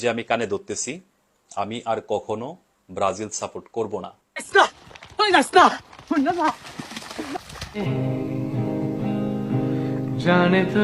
যে আমি কানে ধরতেছি আমি আর কখনো ব্রাজিল সাপোর্ট করব না। জানে তো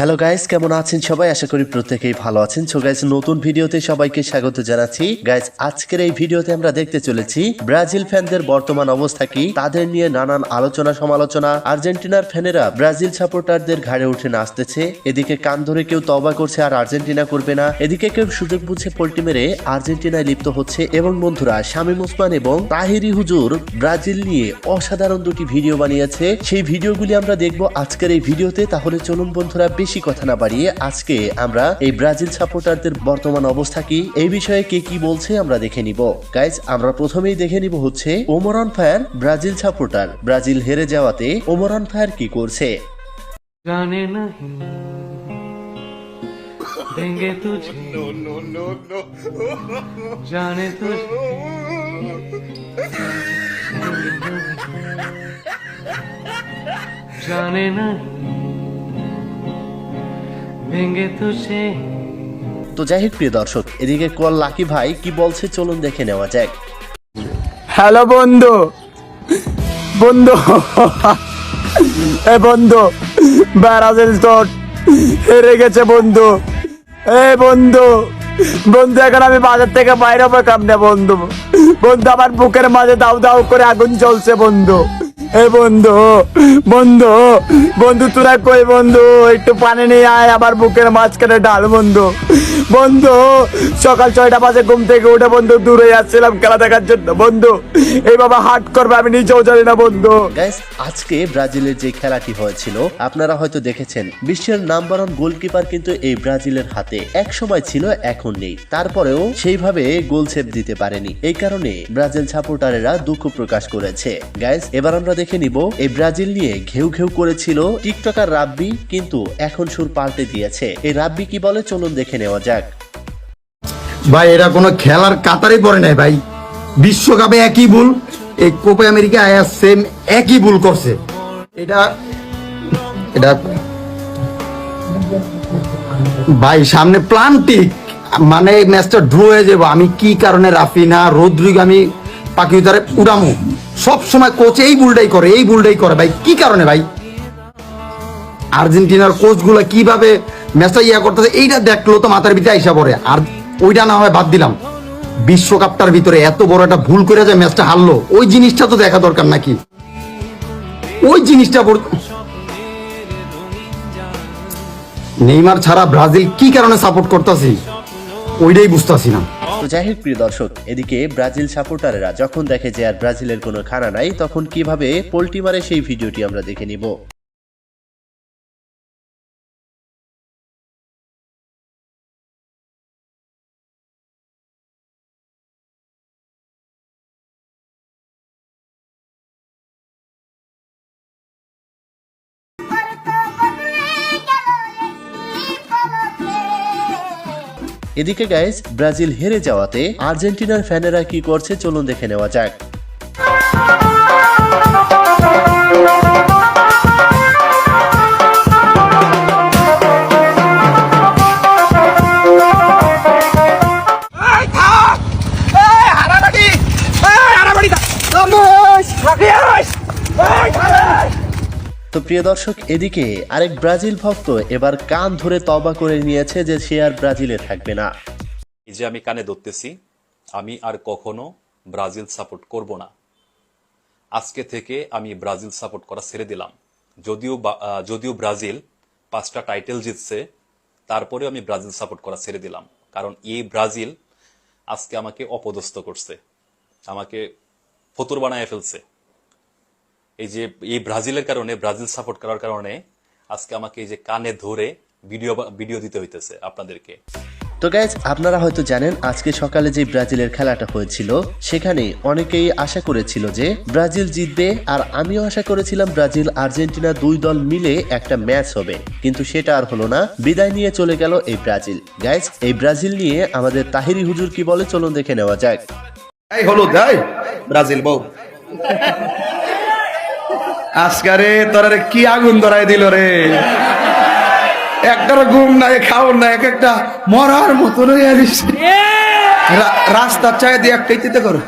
হ্যালো গাইস কেমন আছেন সবাই? আশা করি প্রত্যেকেই ভালো আছেন। সো গাইস নতুন ভিডিওতে সবাইকে স্বাগত জানাচ্ছি। গাইস আজকের এই ভিডিওতে আমরা দেখতে চলেছি, ব্রাজিল ফ্যানদের বর্তমান অবস্থা কি, তাদের নিয়ে নানান আলোচনা সমালোচনা। আর্জেন্টিনার ফ্যানেরা ব্রাজিল সাপোর্টারদের ঘাড়ে উঠে নাচতেছে। এদিকে কান ধরে কেউ তবা করছে আর আর্জেন্টিনা করবে না। এদিকে কেউ সুযোগ বুঝে পোল্টি মেরে আর্জেন্টিনায় লিপ্ত হচ্ছে। এবং বন্ধুরা, শামীম ওসমান এবং তাহিরি হুজুর ব্রাজিল নিয়ে অসাধারণ দুটি ভিডিও বানিয়েছে। সেই ভিডিওগুলি আমরা দেখব আজকের এই ভিডিওতে। তাহলে চলুন বন্ধুরা, বেশি কথা না বাড়িয়ে আজকে আমরা এই ব্রাজিল সাপোর্টারদের বর্তমান অবস্থা কি এই বিষয়ে কে কি বলছে আমরা দেখে নিব গাইজ আমরা প্রথমেই দেখে নিব হচ্ছে Omran fire Brazil supporter Brazil হেরে যাওয়াতে ওমরান ফায়ার কি করছে जाने नहीं देंगे तुझे जाने तुझे जाने नहीं তো যাই হোক প্রিয় দর্শক এদিকে কল লাকি ভাই কি বলছে চলুন দেখে নেওয়া যাক। হ্যালো বন্ধু। বন্ধু। এ বন্ধু ব্যারাজেল তোর হেরে গেছে বন্ধু। এ বন্ধু বন্ধু এখন আমি বাজার থেকে বাইরে হবে কামনে বন্ধু। বন্ধু আমার বুকের মাঝে দাউ দাউ করে আগুন জ্বলছে বন্ধু। এ বন্ধু বন্ধু বন্ধু তোরা কই বন্ধু? একটু পানি নিয়ে আয় আমার বুকের মাঝখানে ডাল বন্ধু। বন্ধু, সকাল ছয়টা বাজে ঘুম থেকে উঠে বন্ধু দূরে যাচ্ছিলাম খেলা দেখার জন্য। বন্ধু, এই বাবা হাট করবে, আমি নিজেও জানি না বন্ধু। আজকে ব্রাজিলের যে খেলাটি হয়েছিল, আপনারা হয়তো দেখেছেন, বিশ্বের নাম্বার ওয়ান গোলকিপার কিন্তু এই ব্রাজিলের হাতে এক সময় ছিল, এখন নেই। তারপরেও সেইভাবে গোল সেভ দিতে পারেনি। এই কারণে ব্রাজিল সাপোর্টারেরা দুঃখ প্রকাশ করেছে। গাইস এবার আমরা দেখে নিব। এই ব্রাজিল নিয়ে ঘেউ ঘেউ করেছিল টিকটকার রাব্বি, কিন্তু এখন সুর পাল্টে দিয়েছে। এই রাব্বি কি বলে? চলুন দেখে নেওয়া যাক। ভাই এটা কোনো খেলার কাতারে পড়ে নাই ভাই। বিশ্বকাপে একই ভুল, এই কোপা আমেরিকা আয়া সেম একই ভুল করছে। এটা এটা ভাই, সামনে প্লান্টিক। মানে ম্যাচটা ড্র হয়ে যাব। আমি কি কারণে রাফিনা, রোদ্রিগ, আমি পাকিস্তানে উড়ামু। সব সময় কোচ এই ভুলটাই করে, এই ভুলটাই করে ভাই। কি কারণে ভাই? আর্জেন্টিনার কোচগুলা কীভাবে ম্যাচটা ইয়া করতেছে, এইটা দেখল তো মাথার ভিতরে আইসা পড়ে। আর ওইটা না হয় বাদ দিলাম। বিশ্বকাপটার ভিতরে এত বড় একটা ভুল করে যায় ম্যাচটা হারলো। ওই জিনিসটা তো দেখা দরকার নাকি? ওই জিনিসটা নেইমার ছাড়া ব্রাজিল কি কারণে সাপোর্ট করতেছি? ওইটাই বুঝতেছি না। তো যাই হোক, প্রিয় দর্শক, এদিকে ব্রাজিল সাপোর্টারেরা যখন দেখে যে আর ব্রাজিলের কোনো খানা নাই, তখন কীভাবে পোল্টি মারে সেই ভিডিওটি আমরা দেখে নিব। এদিকে গাইস ব্রাজিল হেরে যাওয়াতে আর্জেন্টিনার ফ্যানেরা কি করছে চলুন দেখে নেওয়া যাক। তো প্রিয় দর্শক, এদিকে আরেক ব্রাজিল ভক্ত এবার কান ধরে তবা করে নিয়েছে যে সে আর ব্রাজিলে থাকবে না। এই যে আমি কানে ধরতেছি, আমি আর কখনো ব্রাজিল সাপোর্ট করব না। আজকে থেকে আমি ব্রাজিল সাপোর্ট করা ছেড়ে দিলাম। যদিও যদিও ব্রাজিল পাঁচটা টাইটেল জিতছে, তারপরেও আমি ব্রাজিল সাপোর্ট করা ছেড়ে দিলাম। কারণ এই ব্রাজিল আজকে আমাকে অপদস্থ করছে, আমাকে ফতুর বানায় ফেলছে। এই যে এই ব্রাজিলের কারণে ব্রাজিল সাপোর্ট করার কারণে আজকে আমাকে এই যে কানে ধরে ভিডিও ভিডিও দিতে হইতেছে আপনাদেরকে। তো গাইজ আপনারা হয়তো জানেন আজকে সকালে যে ব্রাজিলের খেলাটা হয়েছিল সেখানে অনেকেই আশা করেছিল যে ব্রাজিল জিতবে আর আমিও আশা করেছিলাম ব্রাজিল আর্জেন্টিনা দুই দল মিলে একটা ম্যাচ হবে। কিন্তু সেটা আর হলো না বিদায় নিয়ে চলে গেল এই ব্রাজিল। গাইজ এই ব্রাজিল নিয়ে আমাদের তাহিরি হুজুর কি বলে? চলুন দেখে নেওয়া যাক। হলো ব্রাজিল বউ। আজকারে তোরা কি আগুন ধরাই দিল রে? একটার ঘুম নাই খাওয়ার নাই এক একটা মরার মতো রয়ে দিস রাস্তার চায় দিয়ে একটা দিতে করো।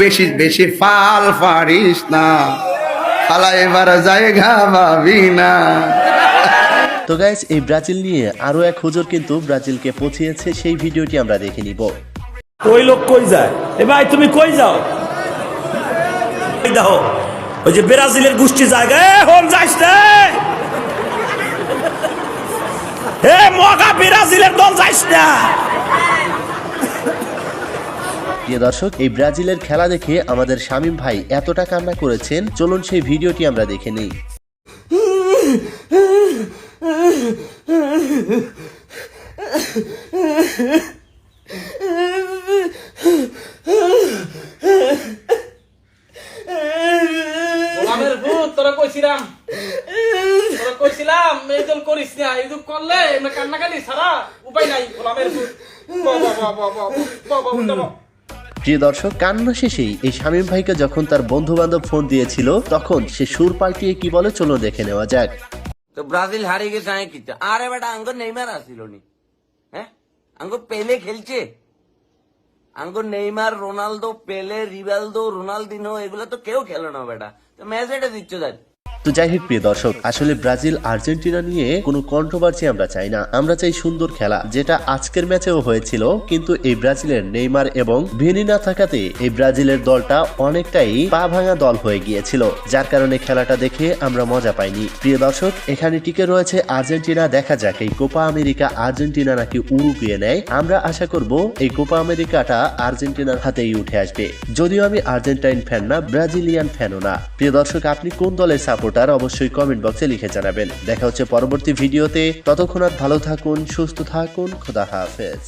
বেশি বেশি ফাল ফারিস না। ফালা এবার জায়গা ভাবি না। তো গাইজ এই ব্রাজিল নিয়ে আরও এক হুজুর কিন্তু ব্রাজিলকে পৌঁছিয়েছে সেই ভিডিওটি আমরা দেখে নিব। ওই লোক কই যায়? এ ভাই তুমি কই যাও? এই দেখো ওই যে ব্রাজিলের গোষ্ঠী জায়গায় হোম যাইস হে মগা ব্রাজিলের দল যাইস না। প্রিয় দর্শক এই ব্রাজিলের খেলা দেখে আমাদের শামীম ভাই এতটা কান্না করেছেন। চলুন সেই ভিডিওটি আমরা দেখে নিই গোলামের ভূত তোরা কইছিলাম। তোরা কইছিলাম এই দল করিস না এই দল করলে এমনি কান্নাকাটি ছাড়া উপায় নাই গোলামের বাবা বাবা বাবা বাবা বাবা প্রিয় দর্শক কান্না শেষেই এই শামীম ভাইকে যখন তার বন্ধু বান্ধব ফোন দিয়েছিল তখন সে সুর পাল্টিয়ে কি বলে চলো দেখে নেওয়া যাক। তো ব্রাজিল হারিয়ে গেছে আমি কিতে আরে বেটা আঙ্গুর নেইমার আসিল নি। হ্যাঁ? আঙ্গুর পেলে খেলছে। আঙ্গুর Neymar Ronaldo Pele Rivaldo Ronaldinho এগুলো তো কেউ খেলে না বেটা। তো মেসেজটা দিচ্ছ দেখ তো যাই হোক প্রিয় দর্শক, আসলে ব্রাজিল আর্জেন্টিনা নিয়ে কোনো কন্ট্রোভার্সি আমরা চাই না। আমরা চাই সুন্দর খেলা, যেটা আজকের ম্যাচেও হয়েছিল, কিন্তু এই ব্রাজিলের নেইমার এবং ভিনি না থাকাতে এই ব্রাজিলের দলটা অনেকটাই পা ভাঙা দল হয়ে গিয়েছিল। যার কারণে খেলাটা দেখে আমরা মজা পাইনি। প্রিয় দর্শক, এখানে টিকে রয়েছে আর্জেন্টিনা, দেখা যাক এই কোপা আমেরিকা আর্জেন্টিনা নাকি উরুগুয়ে নেয়। আমরা আশা করব এই কোপা আমেরিকাটা আর্জেন্টিনার হাতেই উঠে আসবে। যদিও আমি আর্জেন্টাইন ফ্যান না, ব্রাজিলিয়ান ফ্যানও না। প্রিয় দর্শক, আপনি কোন দলের সাপোর্টার অবশ্যই কমেন্ট বক্সে লিখে জানাবেন। দেখা হচ্ছে পরবর্তী ভিডিওতে। ততক্ষণ ভালো থাকুন, সুস্থ থাকুন, খোদা হাফেজ।